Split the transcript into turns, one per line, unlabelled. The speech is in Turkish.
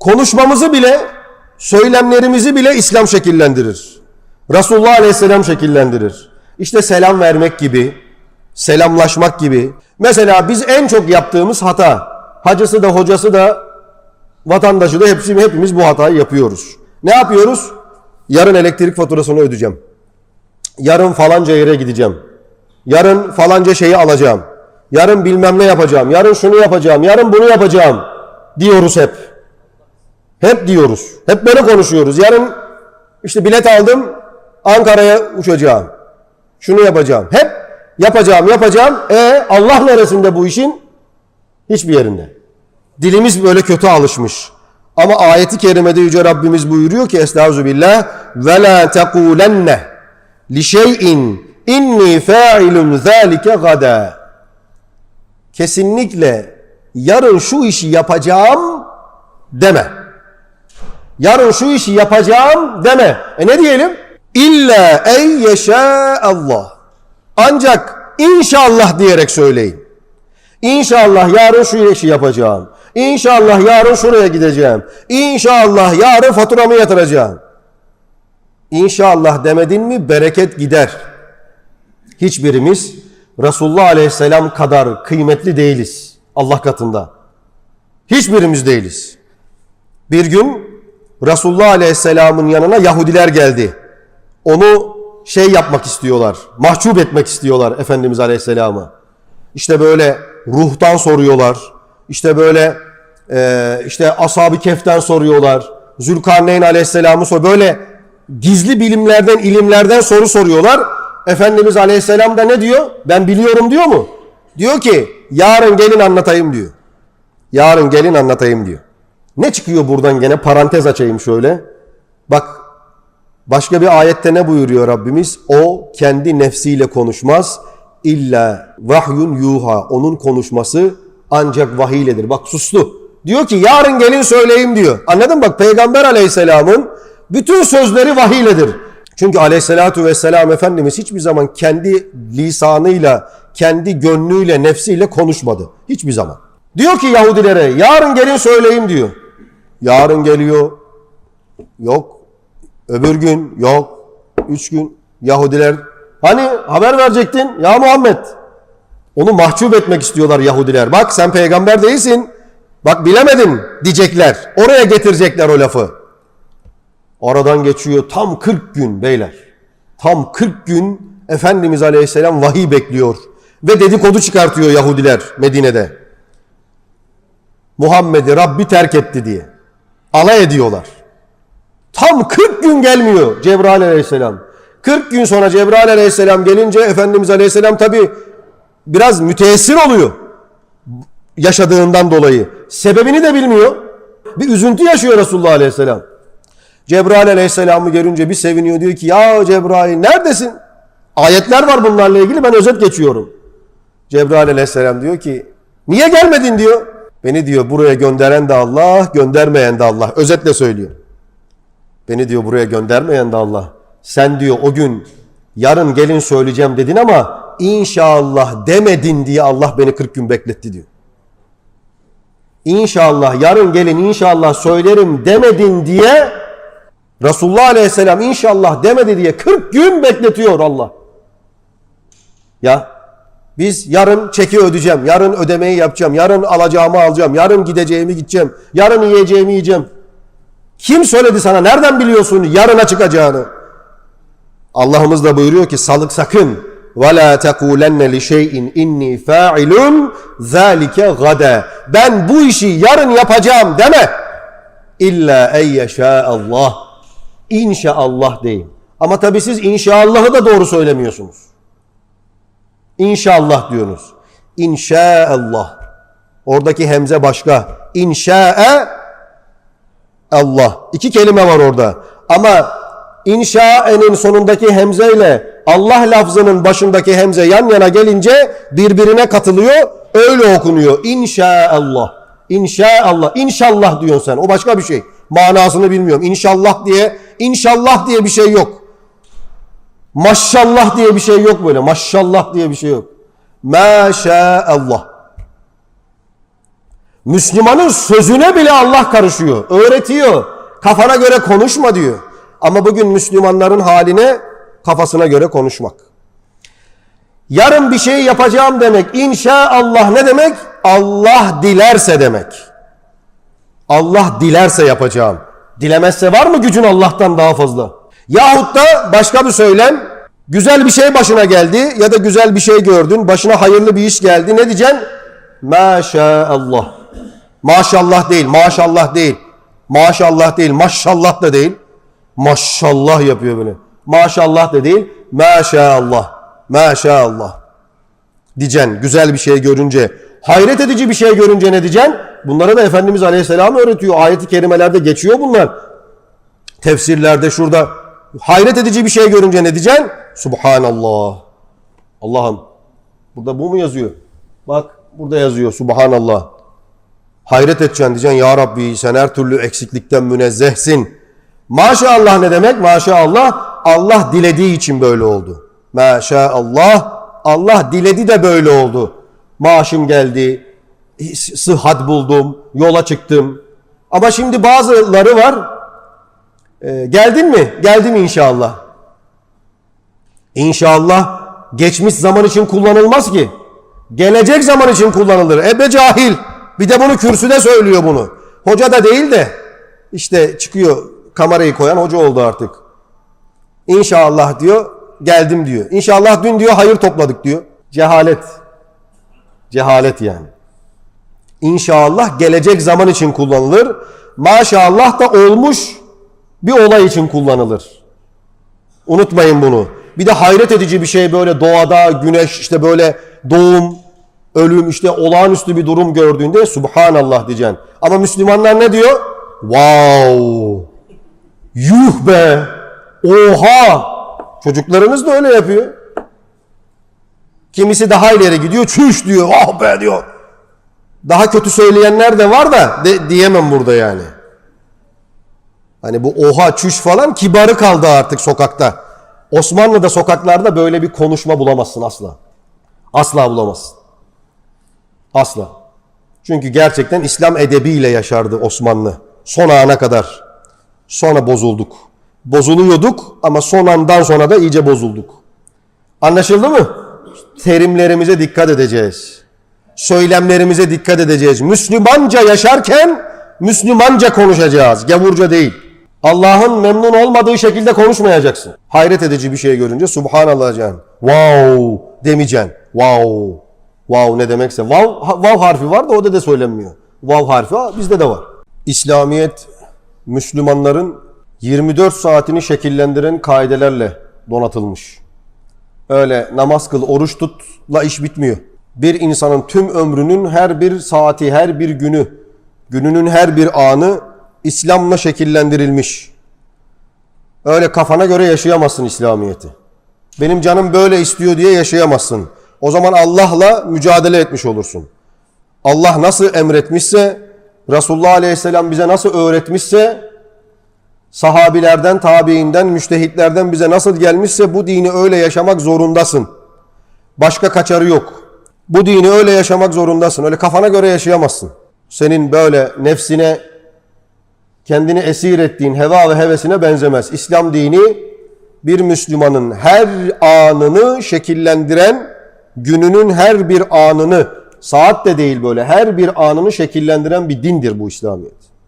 Konuşmamızı bile, söylemlerimizi bile İslam şekillendirir. Resulullah Aleyhisselam şekillendirir. İşte selam vermek gibi, selamlaşmak gibi. Mesela biz en çok yaptığımız hata, hacısı da hocası da vatandaşı da hepsi, hepimiz bu hatayı yapıyoruz. Ne yapıyoruz? Yarın elektrik faturasını ödeyeceğim. Yarın falanca yere gideceğim. Yarın falanca şeyi alacağım. Yarın bilmem ne yapacağım. Yarın şunu yapacağım. Yarın bunu yapacağım. Diyoruz hep. Hep diyoruz. Hep böyle konuşuyoruz. Yarın işte bilet aldım. Ankara'ya uçacağım. Şunu yapacağım. Hep yapacağım, yapacağım. E Allah neresinde bu işin? Hiçbir yerinde. Dilimiz böyle kötü alışmış. Ama ayeti kerimede Yüce Rabbimiz buyuruyor ki Estağfirullah ve la tekulenne li şeyin inni fa'ilun zalike gada. Kesinlikle yarın şu işi yapacağım deme. Yarın şu işi yapacağım deme. E ne diyelim? İlla ey yeşâ Allah. Ancak inşallah diyerek söyleyin. İnşallah yarın şu işi yapacağım. İnşallah yarın şuraya gideceğim. İnşallah yarın faturamı yatıracağım. İnşallah demedin mi bereket gider. Hiçbirimiz Resulullah Aleyhisselam kadar kıymetli değiliz Allah katında. Hiçbirimiz değiliz. Bir gün Resulullah Aleyhisselam'ın yanına Yahudiler geldi. Onu şey yapmak istiyorlar, mahcup etmek istiyorlar Efendimiz Aleyhisselam'ı. İşte böyle ruhtan soruyorlar. İşte böyle e, işte ashab-ı keften soruyorlar. Zülkarneyn aleyhisselamı sor. Böyle gizli bilimlerden, ilimlerden soru soruyorlar. Efendimiz aleyhisselam da ne diyor? Ben biliyorum diyor mu? Diyor ki yarın gelin anlatayım diyor. Yarın gelin anlatayım diyor. Ne çıkıyor buradan gene? Parantez açayım şöyle. Bak başka bir ayette ne buyuruyor Rabbimiz? O kendi nefsiyle konuşmaz. İlla vahyun yuha. Onun konuşması ancak vahiy iledir. Bak sustu. Diyor ki yarın gelin söyleyeyim diyor. Anladın mı? Bak Peygamber aleyhisselamın bütün sözleri vahiy iledir. Çünkü aleyhissalatu vesselam Efendimiz hiçbir zaman kendi lisanıyla, kendi gönlüyle, nefsiyle konuşmadı. Hiçbir zaman. Diyor ki Yahudilere yarın gelin söyleyeyim diyor. Yarın geliyor. Yok. Öbür gün yok. Üç gün Yahudiler hani haber verecektin ya Muhammed. Onu mahcup etmek istiyorlar Yahudiler. Bak sen peygamber değilsin. Bak bilemedin diyecekler. Oraya getirecekler o lafı. Aradan geçiyor tam 40 gün beyler. Tam 40 gün Efendimiz Aleyhisselam vahiy bekliyor. Ve dedikodu çıkartıyor Yahudiler Medine'de. Muhammed'i Rabbi terk etti diye. Alay ediyorlar. Tam 40 gün gelmiyor Cebrail aleyhisselam. 40 gün sonra Cebrail aleyhisselam gelince Efendimiz aleyhisselam tabi biraz müteessir oluyor. Yaşadığından dolayı. Sebebini de bilmiyor. Bir üzüntü yaşıyor Resulullah aleyhisselam. Cebrail aleyhisselamı görünce bir seviniyor diyor ki ya Cebrail neredesin? Ayetler var bunlarla ilgili ben özet geçiyorum. Cebrail aleyhisselam diyor ki niye gelmedin diyor. Beni diyor buraya gönderen de Allah, göndermeyen de Allah. Özetle söylüyor. Beni diyor buraya göndermeyen de Allah. Sen diyor o gün yarın gelin söyleyeceğim dedin ama inşallah demedin diye Allah beni 40 gün bekletti diyor. İnşallah yarın gelin inşallah söylerim demedin diye Resulullah Aleyhisselam inşallah demedi diye 40 gün bekletiyor Allah. Ya biz yarın çeki ödeyeceğim, yarın ödemeyi yapacağım, yarın alacağımı alacağım, yarın gideceğimi gideceğim, yarın yiyeceğimi yiyeceğim. Kim söyledi sana? Nereden biliyorsun yarına çıkacağını? Allah'ımız da buyuruyor ki salık sakın. وَلَا تَقُولَنَّ لِشَيْءٍ اِنِّي فَاعِلٌ ذَٰلِكَ غَدَى Ben bu işi yarın yapacağım deme. İlla en yeşâ Allah. İnşaallah deyin. Ama tabi siz inşallahı da doğru söylemiyorsunuz. İnşallah diyorsunuz. İnşaallah. Oradaki hemze başka. İnşa'e Allah. İki kelime var orada. Ama inşaenin sonundaki hemze ile Allah lafzının başındaki hemze yan yana gelince birbirine katılıyor. Öyle okunuyor. İnşaallah. İnşaallah. İnşallah diyorsun sen. O başka bir şey. Manasını bilmiyorum. İnşallah diye inşallah diye bir şey yok. Maşallah diye bir şey yok böyle. Maşallah diye bir şey yok. Maşallah. Müslümanın sözüne bile Allah karışıyor, öğretiyor. Kafana göre konuşma diyor. Ama bugün Müslümanların haline kafasına göre konuşmak. Yarın bir şey yapacağım demek. İnşaallah ne demek? Allah dilerse demek. Allah dilerse yapacağım. Dilemezse var mı gücün Allah'tan daha fazla? Yahut da başka bir söylem. Güzel bir şey başına geldi ya da güzel bir şey gördün. Başına hayırlı bir iş geldi. Ne diyeceksin? Maşallah. Maşallah değil, maşallah değil. Maşallah değil, maşallah da değil. Maşallah yapıyor böyle. Maşallah da değil. Maşallah. Maşallah. Diyeceksin güzel bir şey görünce. Hayret edici bir şey görünce ne diyeceksin? Bunları da Efendimiz Aleyhisselam öğretiyor. Ayet-i kerimelerde geçiyor bunlar. Tefsirlerde şurada. Hayret edici bir şey görünce ne diyeceksin? Subhanallah. Allah'ım. Burada bu mu yazıyor? Bak burada yazıyor. Subhanallah. Hayret edeceksin diyeceksin. Ya Rabbi sen her türlü eksiklikten münezzehsin. Maşallah ne demek? Maşallah Allah dilediği için böyle oldu. Maşallah Allah diledi de böyle oldu. Maaşım geldi, sıhhat buldum, yola çıktım. Ama şimdi bazıları var. Ee, geldin mi? Geldim inşallah. İnşallah geçmiş zaman için kullanılmaz ki. Gelecek zaman için kullanılır. Ebe cahil. Bir de bunu kürsüde söylüyor bunu. Hoca da değil de işte çıkıyor kamerayı koyan hoca oldu artık. İnşallah diyor geldim diyor. İnşallah dün diyor hayır topladık diyor. Cehalet. Cehalet yani. İnşallah gelecek zaman için kullanılır. Maşallah da olmuş bir olay için kullanılır. Unutmayın bunu. Bir de hayret edici bir şey böyle doğada güneş işte böyle doğum, ölüm işte olağanüstü bir durum gördüğünde Subhanallah diyeceksin. Ama Müslümanlar ne diyor? Wow! Yuh be! Oha! Çocuklarımız da öyle yapıyor. Kimisi daha ileri gidiyor. Çüş diyor. Ah be diyor. Daha kötü söyleyenler de var da de, diyemem burada yani. Hani bu oha çüş falan kibarı kaldı artık sokakta. Osmanlı'da sokaklarda böyle bir konuşma bulamazsın asla. Asla bulamazsın. Asla. Çünkü gerçekten İslam edebiyle yaşardı Osmanlı. Son ana kadar. Sonra bozulduk. Bozuluyorduk ama son andan sonra da iyice bozulduk. Anlaşıldı mı? Terimlerimize dikkat edeceğiz. Söylemlerimize dikkat edeceğiz. Müslümanca yaşarken Müslümanca konuşacağız. Gavurca değil. Allah'ın memnun olmadığı şekilde konuşmayacaksın. Hayret edici bir şey görünce Subhanallah diyeceksin. Wow demeyeceksin. Wow. Wow ne demekse. Wow, wow harfi var da o da de söylenmiyor. Wow harfi ha, bizde de var. İslamiyet Müslümanların 24 saatini şekillendiren kaidelerle donatılmış. Öyle namaz kıl, oruç tutla iş bitmiyor. Bir insanın tüm ömrünün her bir saati, her bir günü, gününün her bir anı İslam'la şekillendirilmiş. Öyle kafana göre yaşayamazsın İslamiyeti. Benim canım böyle istiyor diye yaşayamazsın. O zaman Allah'la mücadele etmiş olursun. Allah nasıl emretmişse, Resulullah Aleyhisselam bize nasıl öğretmişse, sahabilerden, tabiinden, müştehitlerden bize nasıl gelmişse bu dini öyle yaşamak zorundasın. Başka kaçarı yok. Bu dini öyle yaşamak zorundasın. Öyle kafana göre yaşayamazsın. Senin böyle nefsine kendini esir ettiğin heva ve hevesine benzemez. İslam dini bir Müslümanın her anını şekillendiren, gününün her bir anını, saat de değil böyle her bir anını şekillendiren bir dindir bu İslamiyet.